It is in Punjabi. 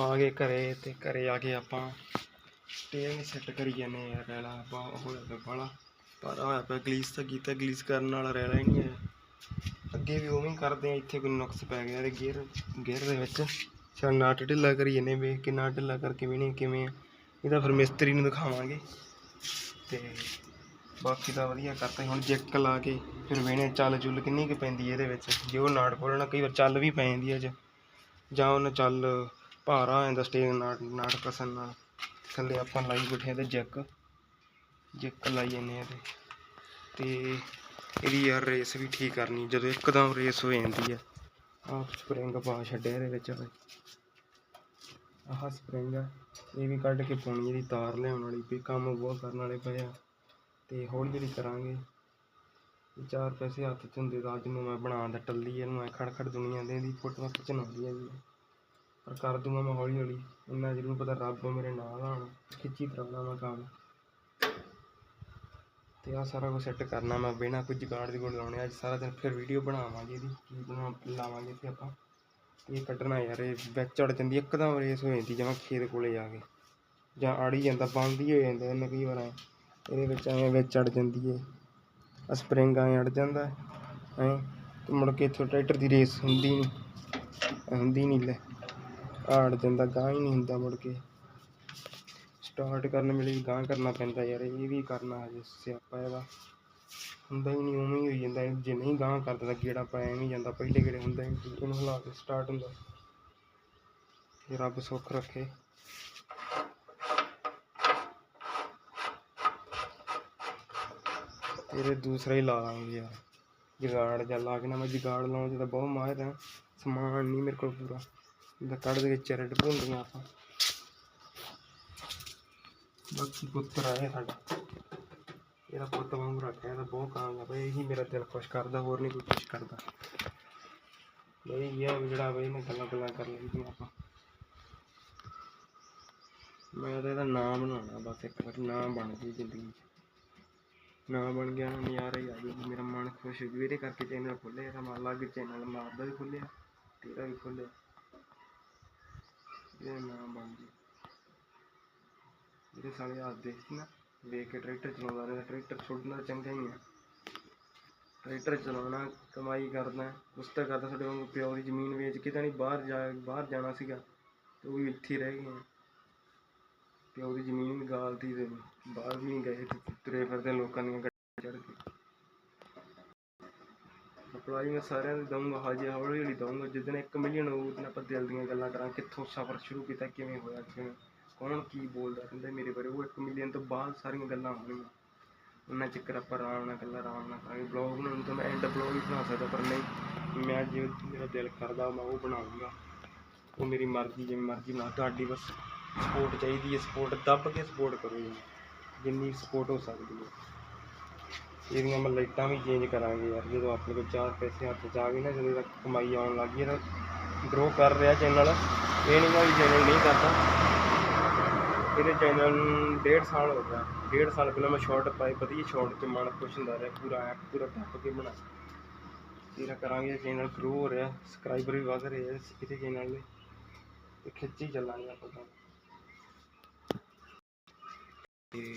ਆ ਗਏ ਘਰੇ ਤੇ ਘਰੇ ਆ ਕੇ ਆਪਾਂ ਸਟੇਅਰਿੰਗ ਸੈੱਟ ਕਰੀ ਜਾਂਦੇ ਯਾਰ, ਰੈਲਾ ਬਾ ਹੋਇਆ ਪਿਆ ਬਾਲਾ ਪਰ ਹੋਇਆ ਪਿਆ ਗਲੀਸ ਤਾਂ ਕੀਤਾ, ਗਲੀਸ ਕਰਨ ਵਾਲਾ ਰੈਲਾ ਹੀ ਨਹੀਂ ਹੈ। ਅੱਗੇ ਵੀ ਉਵੇਂ ਕਰਦੇ ਆ ਇੱਥੇ ਕੋਈ ਨੁਕਸ ਪੈ ਗਿਆ ਤੇ ਗੇਅਰ ਗੇਅਰ ਦੇ ਵਿੱਚ ਚੱਲ ਨਾਟ ਢਿੱਲਾ ਕਰੀ ਜਾਂਦੇ ਵੇਖ ਕੇ ਨਾਟ ਢਿੱਲਾ ਕਰਕੇ ਵੀ ਨਹੀਂ ਕਿਵੇਂ ਆ। ਇਹਦਾ ਫਿਰ ਮਿਸਤਰੀ ਨੂੰ ਦਿਖਾਵਾਂਗੇ। ਤੇ ਬਾਕੀ ਤਾਂ ਵਧੀਆ ਕਰਤਾ ਹੁਣ ਜੈਕ ਲਾ ਕੇ ਫਿਰ ਵੇਣੇ ਚੱਲ ਚੁੱਲ ਕਿੰਨੀ ਕੁ ਪੈਂਦੀ ਹੈ ਇਹਦੇ ਵਿੱਚ। ਜੇ ਉਹ ਨਾਟ ਖੋਲਣਾ ਕਈ ਵਾਰ ਚੱਲ ਵੀ ਪੈ ਜਾਂਦੀ ਹੈ ਚ ਜਾਂ ਉਹਨਾਂ ਚੱਲ ਭਾਰਾ ਆ ਜਾਂਦਾ ਸਟੇਜ ਨਾਟ ਨਾਟ ਕਸਣ ਨਾਲ। ਥੱਲੇ ਆਪਾਂ ਲਾਈ ਬੈਠੇ ਤੇ ਜੈਕ ਜੈਕ ਲਾਈ ਜਾਂਦੇ ਆ ਤੇ। ਇਹਦੀ ਯਾਰ ਰੇਸ ਵੀ ਠੀਕ ਕਰਨੀ, ਜਦੋਂ ਇੱਕਦਮ ਰੇਸ ਹੋ ਜਾਂਦੀ ਆ। ਆਹ ਸਪਰਿੰਗ ਪਾ ਛੱਡਿਆ ਇਹਦੇ ਵਿੱਚ ਆਹ ਸਪਰਿੰਗ ਆ, ਇਹ ਵੀ ਕੱਢ ਕੇ ਪਾਉਣੀ ਇਹਦੀ ਤਾਰ ਲਿਆਉਣ ਵਾਲੀ ਵੀ, ਕੰਮ ਬਹੁਤ ਕਰਨ ਵਾਲੇ ਪਏ ਆ। ਤੇ ਹੌਲੀ ਹੌਲੀ ਕਰਾਂਗੇ ਚਾਰ ਪੈਸੇ ਹੱਥ 'ਚ ਹੁੰਦੇ ਤਾਂ ਅੱਜ ਨੂੰ ਮੈਂ ਬਣਾ ਬਣਾਉਂਦਾ ਟੱਲੀ ਇਹਨੂੰ ਐ ਖੜ ਖੜ ਦੁਨੀਆ ਦੇ ਦੀ ਫੋਟੋਆਂ ਖਿੱਚਣ ਆਉਂਦੀਆਂ ਹੈ ਜੀ। ਪਰ ਕਰ ਦੂੰਗਾ ਮੈਂ ਹੌਲੀ ਹੌਲੀ। ਇੰਨਾ ਜ਼ਰੂਰ ਪਤਾ ਰੱਬ ਮੇਰੇ ਨਾਲ ਆਣ ਖਿੱਚੀ ਤਰਾਉਣਾ ਮੈਂ ਕੰਮ ਤੇ ਆ ਸਾਰਾ ਕੁਝ ਸੈੱਟ ਕਰਨਾ ਮੈਂ ਬਿਨਾਂ ਕੋਈ ਜੁਗਾੜ ਦੀ ਗੁੜ ਲਾਉਣੇ ਅੱਜ ਸਾਰਾ ਦਿਨ ਫਿਰ ਵੀਡੀਓ ਬਣਾਵਾਂਗੇ ਇਹਦੀ, ਕੀ ਬਣਾ ਲਾਵਾਂਗੇ ਤੇ ਆਪਾਂ। ਇਹ ਕੱਢਣਾ ਯਾਰ, ਇਹ ਵਿੱਚ ਚੜ ਜਾਂਦੀ, ਇੱਕਦਮ ਰੇਸ ਹੋ ਜਾਂਦੀ ਜਿਵੇਂ ਖੇਤ ਕੋਲੇ ਜਾ ਕੇ। ਜਾਂ ਅੜ ਹੀ ਜਾਂਦਾ, ਬੰਦ ਹੀ ਹੋ ਜਾਂਦਾ ਇਹਨੇ ਕਈ ਵਾਰ ਐਂ। ਇਹਦੇ ਵਿੱਚ ਐਂ, ਵਿੱਚ ਚੜ ਜਾਂਦੀ ਏ। ਸਪਰਿੰਗ ਐਂ ਅੜ ਜਾਂਦਾ, ਐਂ। ਤੇ ਮੁੜ ਕੇ ਇੱਥੋਂ ਟਰੈਕਟਰ ਦੀ ਰੇਸ ਹੁੰਦੀ ਨਹੀਂ ਹੁੰਦੀ ਨਹੀਂ ਲੈ। ਆਹ ਦਿੰਦਾ ਗਾਂ ਹੀ ਨਹੀਂ ਹੁੰਦਾ ਮੁੜ ਕੇ। ਸਟਾਰਟ ਕਰਨ ਵੇਲੇ ਵੀ ਗਾਂ ਕਰਨਾ ਪੈਂਦਾ ਯਾਰ, ਇਹ ਵੀ ਕਰਨਾ ਹਜੇ ਸਿਆਪਾ ਇਹਦਾ। ਹੁੰਦਾ ਹੀ ਨਹੀਂ, ਉਵੇਂ ਹੀ ਹੋਈ ਜਾਂਦਾ ਜੇ ਨਹੀਂ ਗਾਂ ਕਰਦਾ ਤਾਂ ਗੇੜਾ ਪੈ ਨਹੀਂ ਜਾਂਦਾ, ਪਹਿਲੇ ਗੇੜੇ ਹੁੰਦਾ ਹੀ ਇਹਨੂੰ ਹਿਲਾ ਕੇ ਸਟਾਰਟ ਹੁੰਦਾ। ਰੱਬ ਸੁੱਖ ਰੱਖੇ। ਤੇਰੇ ਦੂਸਰਾ ਹੀ ਲਾ ਲਾਂਗੇ ਯਾਰ, ਜਗਾੜ ਜਾਂ ਲਾ ਕੇ ਨਾ ਮੈਂ ਜਗਾੜ ਲਾਉਣ 'ਚ ਤਾਂ ਬਹੁਤ ਮਾਹਿਰ ਹਾਂ, ਸਮਾਨ ਨਹੀਂ ਮੇਰੇ ਕੋਲ ਪੂਰਾ। ਇਹਦਾ ਕੱਢ ਦੇ ਵਿੱਚ ਭੁੰਦੀਆਂ ਆਪਾਂ। ਬਾਕੀ ਪੁੱਤਰ ਆਏ ਸਾਡਾ। ਇਹਦਾ ਪੁੱਤ ਵਾਂਗ ਰੱਖਿਆ, ਇਹਦਾ ਬਹੁਤ ਕਾਮਯਾਬ ਹੈ ਇਹੀ ਮੇਰਾ ਦਿਲ ਖੁਸ਼ ਕਰਦਾ, ਹੋਰ ਨਹੀਂ ਕੋਈ ਖੁਸ਼ ਕਰਦਾ। ਬਈ ਇਹ ਜਿਹੜਾ ਬਈ ਮੈਂ ਗੱਲਾਂ ਗੱਲਾਂ ਕਰ ਲਈਆਂ ਆਪਾਂ। ਮੈਂ ਤਾਂ ਇਹਦਾ ਨਾਮ ਬਣਾਉਣਾ, ਬਸ ਇੱਕ ਵਾਰ ਨਾਮ ਬਣ ਗਈ ਜ਼ਿੰਦਗੀ 'ਚ। ਨਾ ਬਣ ਗਿਆ ਨਾ ਨਜ਼ਾਰਾ ਹੀ ਆ ਜਾਊਗਾ ਮੇਰਾ ਮਨ ਖੁਸ਼ ਹੋ ਜੂ ਇਹਦੇ ਕਰਕੇ ਚੈਨਲ ਖੋਲ੍ਹਿਆ, ਇਹਦਾ ਮਨ ਲੱਗ ਚੈਨਲ ਮਾਰਦਾ ਵੀ ਖੋਲ੍ਹਿਆ, ਤੇਰਾ ਵੀ ਖੋਲ੍ਹਿਆ। ਇਹ ਨਾਮ ਬਣ ਜੇ ਜਿਹੜੇ ਸਾਲੇ ਹੱਸਦੇ ਸੀ ਨਾ ਵੇਖ ਕੇ ਟਰੈਕਟਰ ਚਲਾਉਂਦਾ ਰਿਹਾ, ਟਰੈਕਟਰ ਛੋੜਨਾ ਚੰਗਾ ਹੀ ਆ। ਟਰੈਕਟਰ ਚਲਾਉਣਾ, ਕਮਾਈ ਕਰਨਾ ਉਸ ਤਾਂ ਕਰਦਾ, ਸਾਡੇ ਵਾਂਗੂ ਪਿਓ ਦੀ ਜ਼ਮੀਨ ਵੇਚ ਕੇ ਤਾਂ ਨਹੀਂ ਬਾਹਰ ਜਾ, ਬਾਹਰ ਜਾਣਾ ਸੀਗਾ, ਤੇ ਉਹ ਵੀ ਇੱਥੇ ਹੀ ਰਹਿ ਗਏ ਆ। ਪਿਓ ਦੀ ਜ਼ਮੀਨ ਗਾਲਤੀ ਤੇ ਬਾਹਰ ਵੀ ਨਹੀਂ ਗਏ ਤੁਰੇ ਫਿਰਦੇ ਲੋਕਾਂ ਦੀਆਂ ਗੱਡੀਆਂ ਚੜ੍ਹ ਕੇ। ਅੱਜ ਮੈਂ ਸਾਰਿਆਂ ਨੂੰ ਦਊਂਗਾ ਹਾਜੇ ਹੌਲੀ ਹੌਲੀ ਦਊਂਗਾ ਜਿੱਦਣ 1 ਮਿਲੀਅਨ ਹੋਊ ਉਦੋਂ ਆਪਾਂ ਦਿਲ ਦੀਆਂ ਗੱਲਾਂ ਕਰਾਂ, ਕਿੱਥੋਂ ਸਫ਼ਰ ਸ਼ੁਰੂ ਕੀਤਾ, ਕਿਵੇਂ ਹੋਇਆ, ਕਿਵੇਂ, ਕੌਣ ਕੀ ਬੋਲਦਾ ਰਹਿੰਦਾ ਮੇਰੇ ਬਾਰੇ। ਉਹ 1 ਮਿਲੀਅਨ ਤੋਂ ਬਾਅਦ ਸਾਰੀਆਂ ਗੱਲਾਂ ਹੋਣਗੀਆਂ। ਉਹਨਾਂ ਚੱਕਰ ਆਪਾਂ ਆਰਾਮ ਨਾਲ ਗੱਲਾਂ, ਆਰਾਮ ਨਾਲ ਕਰਾਂਗੇ। ਬਲੌਗ ਬਣਾਉਣ ਤਾਂ ਮੈਂ ਐਂਡ ਬਲੌਗ ਵੀ ਬਣਾ ਸਕਦਾ, ਪਰ ਨਹੀਂ, ਮੈਂ ਜੇ ਮੇਰਾ ਦਿਲ ਕਰਦਾ, ਮੈਂ ਉਹ ਬਣਾਉਂਗਾ ਉਹ ਮੇਰੀ ਮਰਜ਼ੀ, ਜਿਵੇਂ ਮਰਜ਼ੀ ਬਣਾ। ਤੁਹਾਡੀ ਬਸ ਸਪੋਰਟ ਚਾਹੀਦੀ ਹੈ ਸਪੋਰਟ ਦੱਬ ਕੇ ਸਪੋਰਟ ਕਰੋ ਜੀ। ਜਿੰਨੀ ਸਪੋਰਟ ਹੋ ਸਕਦੀ ਹੈ। ਇਹਦੀਆਂ ਮੈਂ ਲਾਈਟਾਂ ਵੀ ਚੇਂਜ ਕਰਾਂਗੇ ਯਾਰ, ਜਦੋਂ ਆਪਣੇ ਕੋਲ ਚਾਰ ਪੈਸੇ ਹੱਥ 'ਚ ਆ ਗਏ ਨਾ, ਜਦੋਂ ਤੱਕ ਕਮਾਈ ਆਉਣ ਲੱਗ ਗਈ ਤਾਂ ਗਰੋ ਕਰ ਰਿਹਾ ਚੈਨਲ ਇਹ ਨਹੀਂ ਗਾ ਵੀ ਚੈਨਲ ਨਹੀਂ ਕਰਦਾ। ਇਹਦੇ ਚੈਨਲ ਨੂੰ ਡੇਢ ਸਾਲ ਹੋ ਗਿਆ। ਡੇਢ ਸਾਲ ਪਹਿਲਾਂ ਮੈਂ ਸ਼ਾਰਟ ਪਾਏ, ਵਧੀਆ ਸ਼ਾਰਟ 'ਚ ਮਨ ਖੁਸ਼ ਹੁੰਦਾ ਰਿਹਾ, ਪੂਰਾ ਐਪ ਪੂਰਾ ਟੱਪ ਕੇ ਬਣਾ। ਤੇਰਾ ਕਰਾਂਗੇ ਚੈਨਲ ਗਰੋ ਹੋ ਰਿਹਾ ਸਬਸਕ੍ਰਾਈਬਰ ਵੀ ਵਧ ਰਹੇ ਆ ਇਹਦੇ ਚੈਨਲ ਦੇ। ਤੇ ਖਿੱਚੀ ਚੱਲਾਂਗੇ ਆਪਾਂ ਤੇ